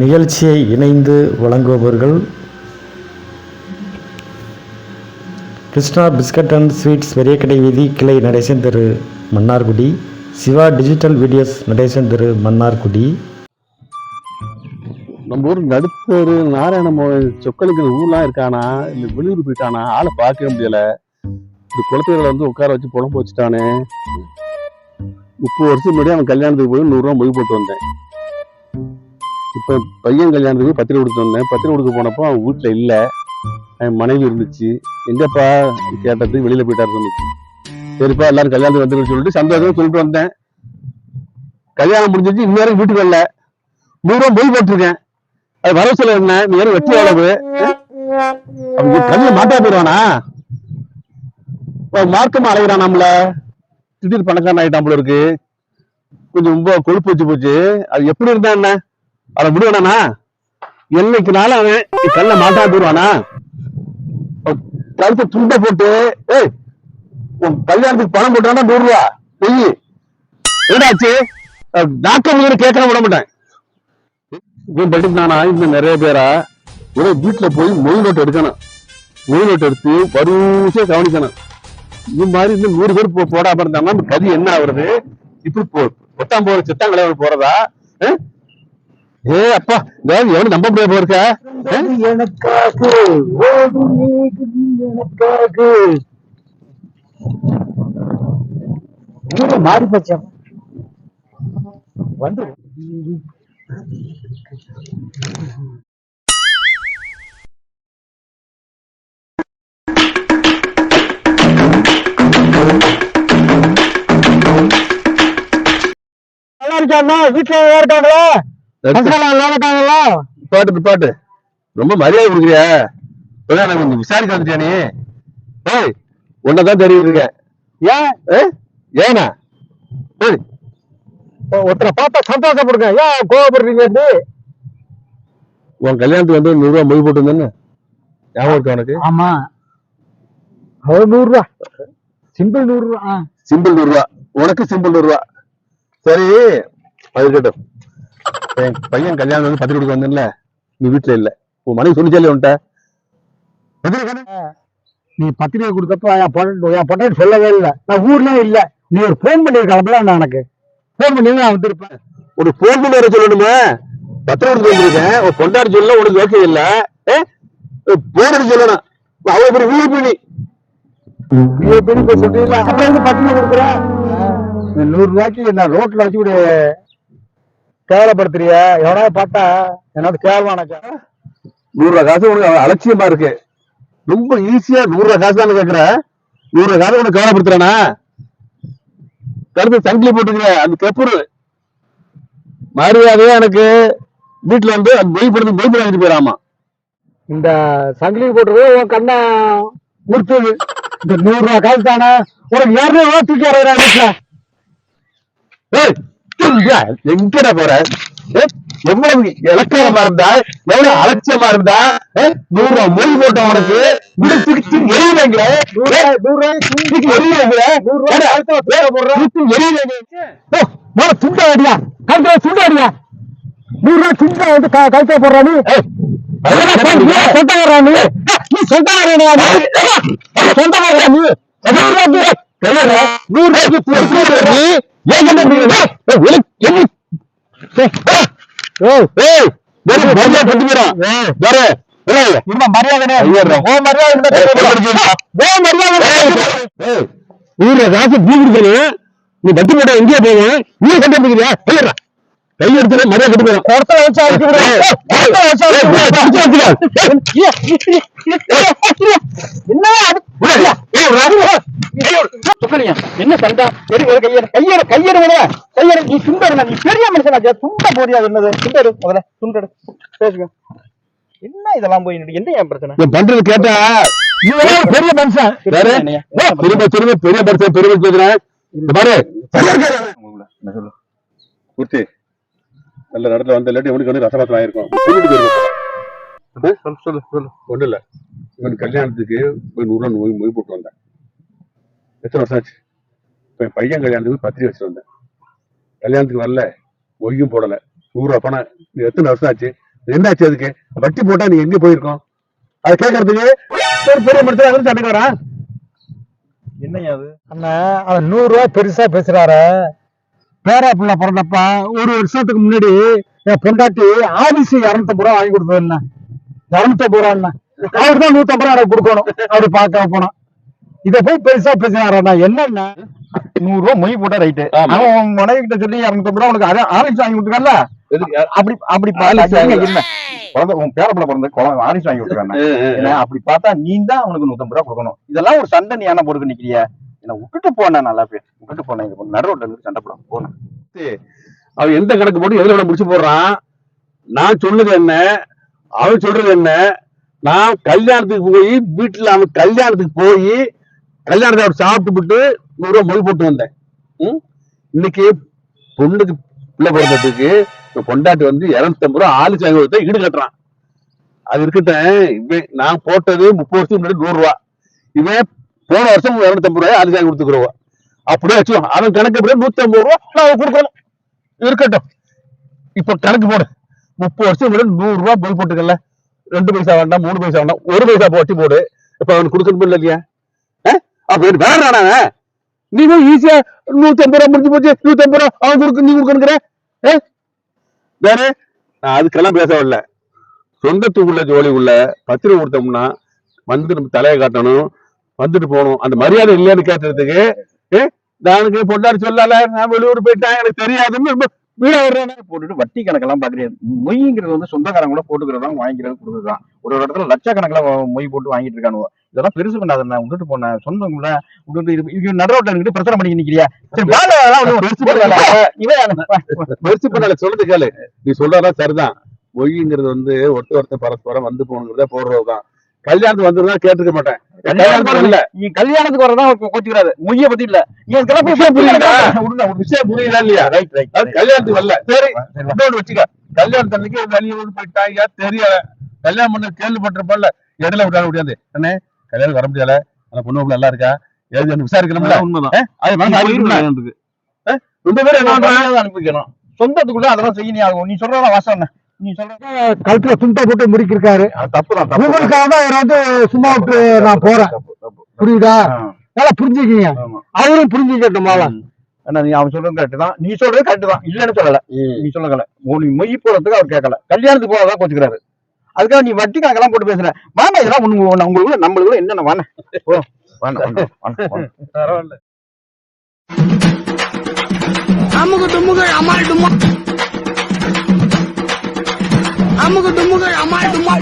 நிகழ்ச்சியை இணைந்து வழங்குபவர்கள் Krishna biscuit and sweets Periyakadai வீதி கிளை நடேசன் தெரு மன்னார்குடி சிவா டிஜிட்டல் வீடியோஸ் நடேசன் தெரு மன்னார்குடி நம்ம ஊர் நடுத்தரு நாராயண சொக்கலுக்கு ஊர்லாம் இருக்கானா? இந்த வெளியூர் போயிட்டானா ஆளை பார்க்கவே முடியல. இந்த குளத்துகளை வந்து உட்கார வச்சு புலம்பு வச்சுட்டானே. முப்பது வருஷம் முன்னாடி அவன் கல்யாணத்துக்கு போய் நூறுரூவா மொழி போட்டு வந்தேன். இப்போ பையன் கல்யாணத்துக்கு போய் பத்திரிக்கை கொடுத்து வந்தேன். பத்திரிகை கொடுக்க போனப்போ அவன் வீட்டில் இல்லை. என் மனைவி இருந்துச்சு. எங்கப்பா? கேட்டதுக்கு வெளியில் போயிட்டாரு சொன்னிச்சு. சரிப்பா எல்லாரும் கல்யாணத்துக்கு வந்துருன்னு சொல்லிட்டு சந்தோஷமா சொல்லிட்டு வந்தேன். கல்யாணம் முடிஞ்சிச்சு இன்னும் வீட்டுக்கு வரல. நூறுரூவா மொழி போட்டிருக்கேன். அது வர சொல்ல என்ன? நீ யாரும் வெட்டி அவங்க கண்ணில் மாட்டா போயிடுவானா? மார்க்கமா அலைகிறான் நம்மள. திடீர் பணக்காரன் ஆயிட்டான் போல இருக்கு. கொஞ்சம் ரொம்ப கொழுப்பு வச்சு போச்சு. அது எப்படி இருந்தா என்ன? அதை விடுவானா என்னைக்குனாலும் அவன் கல்ல மாட்டா போயிடுவானா? கழுத்து துண்டை போட்டு ஏய் உன் கல்யாணத்துக்கு பணம் போட்டானா நூறு ரூபா. நெய். ஏடாச்சு டாக்டர் வீடு கேட்க விட மாட்டேன். இவன் படித்தானா இன்னும் நிறைய பேரா? ஒரே வீட்டுல போய் மொழி நோட்டு எடுக்கணும். மொழி நோட்டு எடுத்து வரிசையா கவனிக்கணும். இது மாதிரி இன்னும் நூறு பேர் போ- போடாம இருந்தாங்கன்னா அந்த கதி என்ன ஆகுறது? இப்படி போ பொத்தாம் போற சித்தாங்களை போறதா? ஏ அப்பா வேறு எவனு நம்ப முடியாது போயிருக்க? எனக்காக எனக்காக. மாறி போச்சு. வந்து பாட்டு பாட்டு ரொம்ப மரியாதை கொடுக்குறியா? கொஞ்சம் விசாரிக்க வந்துட்டியா நீ? ஏய் உன்னதான் தெரியும் இருக்கேன். ஏன்? ஏனா ஏய் ஒருத்தரை பார்த்தா சந்தோஷப்படுங்க. ஏன் கோவப்படுறீங்க? உன் கல்யாணத்துக்கு வந்து நூறு ரூபா மொய் போட்டு வந்தேன்னு ஞாபகம் இருக்கா உனக்கு? ஆமா. அது நூறு ரூபா சிம்பிள் நூறு ரூபா. சிம்பிள் நூறு ரூபா உனக்கு சிம்பிள் நூறு ரூபா சரி அது இருக்கட்டும் என் பையன் கல்யாணம் வந்து பத்திரிக்கை கொடுக்க வந்தேன்ல நீ வீட்டுல இல்ல. உன் மனைவி சொல்லிச்சாலே உன்ட்ட நீ பத்திரிக்கை கொடுத்தப்ப என் பொண்ணு என் பொண்ணு சொல்லவே இல்லை. நான் ஊர்ல இல்ல. நீ ஒரு ஃபோன் பண்ணிருக்கலாம் நான் எனக்கு ஃபோன் பண்ணி நான் வந்திருப்பேன். உனக்கு போன் பண்ணி வர சொல்லணுமே? கொடுத்து வந்திருக்கேன். உன் பொண்டாடி சொல்ல உனக்கு ஓகே இல்ல. அடிச்சு சொல்லணும் அவ்வளவு பெரிய வீடு பண்ணி நீ. எப்படி போய் சொல்றீங்களா? அப்புறம் வந்து பத்திரிக்கை கொடுக்குறேன் நூறு ரூபாய்க்கு நான் ரோட்ல வச்சு கூட கேவலப்படுத்துறிய? எவனாவது பார்த்தா என்னது கேவலமானக்கா நூறு ரூபா காசு உனக்கு அலட்சியமா இருக்கு. ரொம்ப ஈஸியா நூறு ரூபா காசு தானே கேக்குற? நூறு ரூபா காசு உனக்கு கவலைப்படுத்துறானா? கருத்து சங்கிலி போட்டுக்கிற அந்த கப்புரு. மரியாதையா எனக்கு. வீட்டுல வந்து அந்த மொய் படுத்து மொய் வாங்கிட்டு போயிடாமா இந்த சங்கிலி உன் கண்ணா முடிச்சது. இந்த நூறு ரூபாய் காசு தானே? உனக்கு இரநூறு ரூபா தூக்கி வர வீட்டுல. எங்கடா போற? எவ்வளவு இலக்காரமா இருந்தா எவ்வளவு அலட்சியமா இருந்தா நூறு ரூபா மொய் போட்ட உனக்கு. இப்படி தூக்கி தூக்கி எறியுவீங்களே ஏய், நூறு ரூபாய் துண்டை வந்து க- கழுத்துல போடுறா நீ? ஏய், சொந்தக்காரா நீ சொந்தக்காரா நீ? சொந்தக்காரா நீ நூறு மரியாதை காசு பூ கொடுக்கணும் நீ பட்டு போட்ட எங்கேயே போங்க நீ கையறா கையெடுத்து மரியாதை கட்டு போயிடும் குடத்துல வச்சு. என்ன சண்டை? ஒரு கையெடு கையெடு கையெடு கையெடு நீ சுண்டடு நீ பெரிய மனுஷனாச்சா துண்ட போறியா என்னது? சுண்டடு முதல்ல. சுண்டடு பேசுங்க. என்ன இதெல்லாம் போய் என்ன என் பிரச்சனை? நான் பண்றது கேட்டா. பெரிய மனுஷன். பெரிய பரிசு பெரிய பேசுறேன் இந்த பாரு. குர்த்தி. நல்ல நடத்துல வந்த இல்லாட்டி உனக்கு வந்து ரசபாசம் ஆயிருக்கும். சொல்லு சொல்லு ஒன்றும் இல்லை. இவன் கல்யாணத்துக்கு போய் நூறுரூவா மொய் மொய் போட்டு வந்தேன். எத்தனை வருஷம் ஆச்சு? இப்போ என் பையன் கல்யாணத்துக்கு போய் பத்திரிக்கை வச்சுட்டு வந்தேன். கல்யாணத்துக்கு வரல. மொய்யும் போடலை. நூறுரூவா பணம். எத்தனை வருஷம் ஆச்சு? என்னாச்சு அதுக்கு? வட்டி போட்டா நீ எங்க போயிருக்கோம்? அதை கேட்கறதுக்கு ஒரு பெரிய மனுஷன் சண்டைக்கு வரான். என்னையா அது? அண்ணா அவன் நூறு ரூபாய் பெருசா பேரா பிள்ளை பிறந்தப்ப ஒரு வருஷத்துக்கு முன்னாடி என் பொண்டாட்டி ஆதிசி இரநூத்தம்பது ரூபா வாங்கி கொடுத்தது என்ன? இரநூத்தம்பது ரூபா என்ன? அவர் தான் நூத்தம்பது ரூபா எனக்கு கொடுக்கணும். அப்படி பார்க்க போனோம். இத போய் பெருசா பேசுறாருண்ணா என்னன்னா? நூறு ரூபா மொய் போட்டா ரைட்டு. அவன் உன் மனைவி கிட்ட சொல்லி இரநூத்தம்பது ரூபா உனக்கு ஆரஞ்சு வாங்கி கொடுத்துருக்கல எதுக்கு? அப்படி அப்படி வாங்கி- இல்ல குழந்தை உன் பேரப்பிள்ள பிறந்த குழந்தை ஆரஞ்சு வாங்கி கொடுத்துருக்காங்க ஏன்னா அப்படி பார்த்தா நீ தான் அவனுக்கு நூத்தம்பது ரூபா கொடுக்கணும். இதெல்லாம் ஒரு சண்டை நீ என்ன போட்டுக்க நிக்கிறிய? நான் விட்டுட்டு போனேன் நல்லா போய் விட்டுட்டு போனேன். இது நடு ரோட்ல இருந்து சண்டை போடாம போனேன் அவன் எந்த கணக்கு போட்டு எதுல முடிச்சு போடுறான்? நான் சொல்லுது என்ன? அவன் சொல்றது என்ன? நான் கல்யாணத்துக்கு போய் வீட்டுல அவன் கல்யாணத்துக்கு போய் கல்யாணத்தை அவர் சாப்பிட்டு விட்டு நூறு மொழி போட்டு வந்தேன். இன்னைக்கு பொண்ணுக்கு பிள்ளை பிறந்ததுக்கு பொண்டாட்டி வந்து ஐம்பது ரூபா ஆளு சாங்கி ஈடு கட்டுறான். அது இருக்கட்டும் இவன் நான் போட்டது முப்பது வருஷத்துக்கு முன்னாடி நூறு ரூபா. இவன் போன வருஷம் இரநூத்தம்பது ரூபாய் அதுக்காக கொடுத்துக்கிறோம். அப்படியே வச்சு அவன் கணக்கு அப்படியே நூத்தி ஐம்பது ரூபா நான் அவன் கொடுக்கணும். இருக்கட்டும். இப்ப கணக்கு போடு. முப்பது வருஷம் விட நூறு ரூபா பில் போட்டுக்கல. ரெண்டு பைசா வேண்டாம் மூணு பைசா வேண்டாம். ஒரு பைசா வட்டி போடு. இப்ப அவனுக்கு கொடுக்கணும் இல்லை இல்லையா அப்ப இது வேறானா நீ போய் ஈஸியா நூத்தி ஐம்பது ரூபா முடிஞ்சு போச்சு. நூத்தி ஐம்பது ரூபா அவன் கொடுக்க நீ கொடுக்கணுங்கிற ஏ? வேற? நான் அதுக்கெல்லாம் பேச வரல. சொந்தத்துக்குள்ள ஜோலி உள்ள பத்திரிகை கொடுத்தோம்னா வந்து நம்ம தலையை காட்டணும். வந்துட்டு போகணும். அந்த மரியாதை இல்லைன்னு கேட்டதுக்கு நானுக்கு பொண்டாடி சொல்லல நான் வெளியூர் போயிட்டேன் எனக்கு தெரியாதுன்னு ரொம்ப வீட வர்றேன் போட்டுட்டு வட்டி கணக்கெல்லாம் பாக்குறது மொய்ங்கிறது வந்து சொந்தக்காரங்க கூட போட்டுக்கிறதா வாங்கிக்கிறது கொடுக்குறதுதான். ஒரு ஒரு இடத்துல லட்சக்கணக்கில் மொய் போட்டு வாங்கிட்டு இருக்கானுவோ. இதெல்லாம் பெருசு பண்ணாத நான் விட்டுட்டு போனேன் சொந்தங்கள விட்டுட்டு இது நடுரோட்ல இருந்துட்டு பிரச்சனை பண்ணி நிக்கிறியா? சரி வேலை பெருசு பண்ணல. சொல்றது கேளு. நீ சொல்றதா சரிதான். மொய்ங்கிறது வந்து ஒருத்த ஒருத்த பரஸ்பரம் வந்து போகணுங்கிறத போடுறதுதான். கல்யாணத்துக்கு வந்திருந்தா கேட்டுக்க மாட்டேன். கல்யாணத்துக்கு இல்ல நீ கல்யாணத்துக்கு வரதான் கோச்சுக்கிறாரு. மொய்ய பத்தி இல்ல. என் கிளப்பி விஷயம்? விடுங்க விஷயம் புரியுதா இல்லையா? ரைட் ரைட் கல்யாணத்துக்கு வரல. சரி. இன்னொன்னு வச்சுக்க. கல்யாணத்து அன்னைக்கு வெளியே வந்து போயிட்டாங்க தெரியல. கல்யாணம் பண்ண கேள்விப்பட்டிருப்பல இடையில விட்டாங்க முடியாது. அண்ணே கல்யாணம் வர முடியல. அந்த பொண்ணு நல்லா இருக்கா? வந்து விசாரிக்கணும்ல. உண்மைதான். ரெண்டு பேரும் என்ன அனுப்பிக்கணும் சொந்தத்துக்குள்ள அதெல்லாம் செய்ய ஆகும் நீ சொல்றதா வாசம் என்ன? கழுத்துல துண்டை போட்டு முடிக்கிருக்காரு. உங்களுக்காக தான் இவரை வந்து சும்மா விட்டு நான் போறேன். புரியுதா? நல்லா புரிஞ்சுக்கீங்க. அவரும் புரிஞ்சுக்கட்டும் மாலா. அண்ணா, நீ அவன் சொல்றது கரெக்ட் தான் நீ சொல்றது கரெக்ட் தான் இல்லன்னு சொல்லல. நீ சொல்லல நீ மொய் போறதுக்கு அவர் கேட்கல. கல்யாணத்துக்கு போறதான் கோச்சுக்கிறாரு. அதுக்காக நீ வட்டி கணக்கெல்லாம் போட்டு பேசுற. வாங்க இதெல்லாம் ஒண்ணு உங்களுக்கு நம்மளுக்குள்ள என்னென்ன வாங்க. பரவாயில்ல. அமுகு டுமுகு அமால் டுமா 么个怎么个让妈怎么